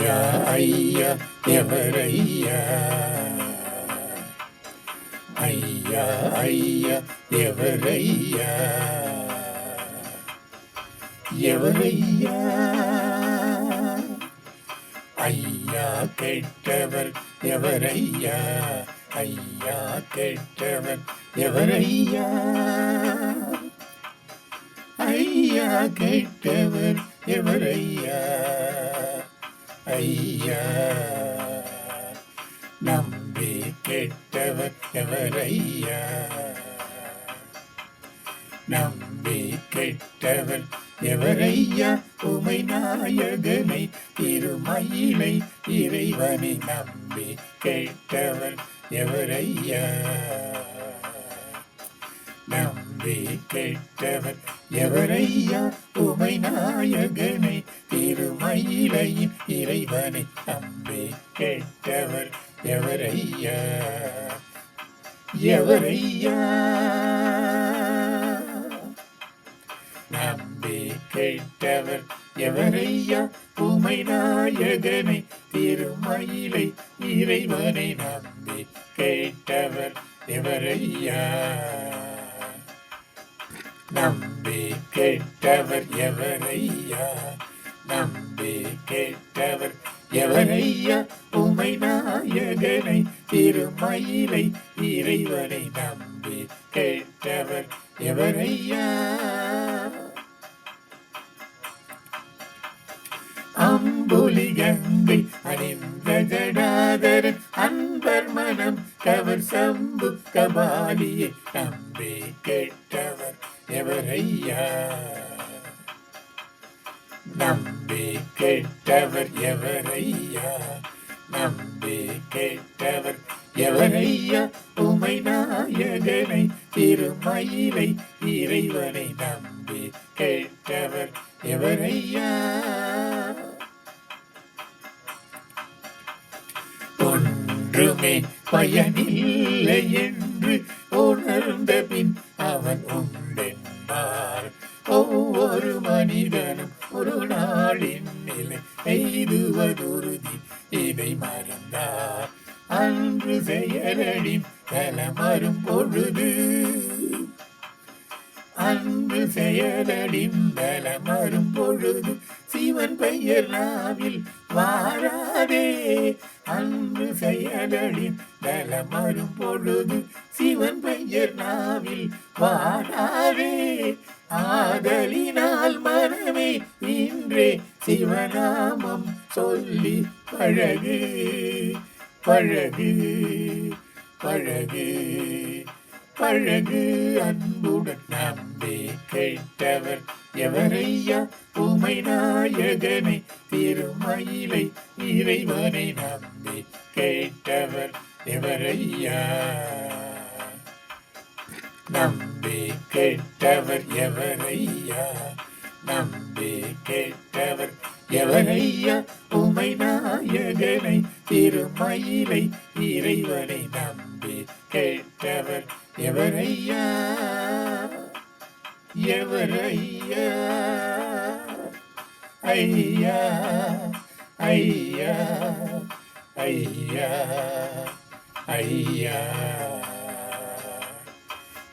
ஐயா ஐயா எவரையா ஐயா. ஐயா எவரையா எவரையா ஐயா. கெட்டவர் எவரையா ஐயா. கெட்டவர் எவரையா ஐயா. கெட்டவர் எவரையா ஐயா. நம்பி கெட்டவர் ஐயா நம்பி கெட்டவர் எவரையா? உமை நாயகனை திருமயிலை இறைவனை நம்பி கெட்டவர் எவரையா? நம்பி கெட்டவர் எவரையா? உமை நாயகனை திருமயிலையின் இறைவனை நம்பி கெட்டவர் எவரையா? எவரையா? நம்பி கேட்டவர் எவரையா? உமை நாயகனை திருமயிலை இறைவனை நம்பி கேட்டவர் எவரையா? நம்பி கேட்டவர் எவரையா? மயிலை இறைவனை நம்பி கேட்டவர் எவரையா அம்புலி கங்கை அணிந்த ஜடாதரன் அன்பர் மனம் கவர் சம்பு கபாலியை நம்பி கேட்டவர் எவரையா நம்பி கேட்டவர் எவரையா நம்பி திருமயிலை இறைவனை நம்பி கேட்டவர் எவரையா ஒன்றுமே பயனில்லை என்று உணர்ந்த பின் அவன் உண்டென்பார் ஒவ்வொரு மனிதனும் ஒரு நாளின் நிலை எய்துவதுறுதி இதை மறந்தார். அன்று செயலடின் பலமரும் பொழுது அன்று செயலடின் பலமரும் பொழுது சிவன் பெயர் நாவில் வாராதே. அன்பு செயலடின் வரும் பொழுது சிவன் பெயர் நாவில் வாராதே. ஆதலினால் மனமே இன்றே சிவநாமம் சொல்லி பழகு பழகு பழகு பழகு அன்புடன் நம்பி கேட்டவர் எவரையா? உமை நாயகனை திருமயிலை இறைவனை நம்பி கேட்டவர் எவரையா? நம்பி கேட்டவர் எவரையா? நம்பி கேட்டவர் எவரையா? உமை நாயகனை திருமயிலை இறைவனை நம்பி கேட்டவர் எவரையா? எவரையா ஐயா ஐயா ஐயா ஐயா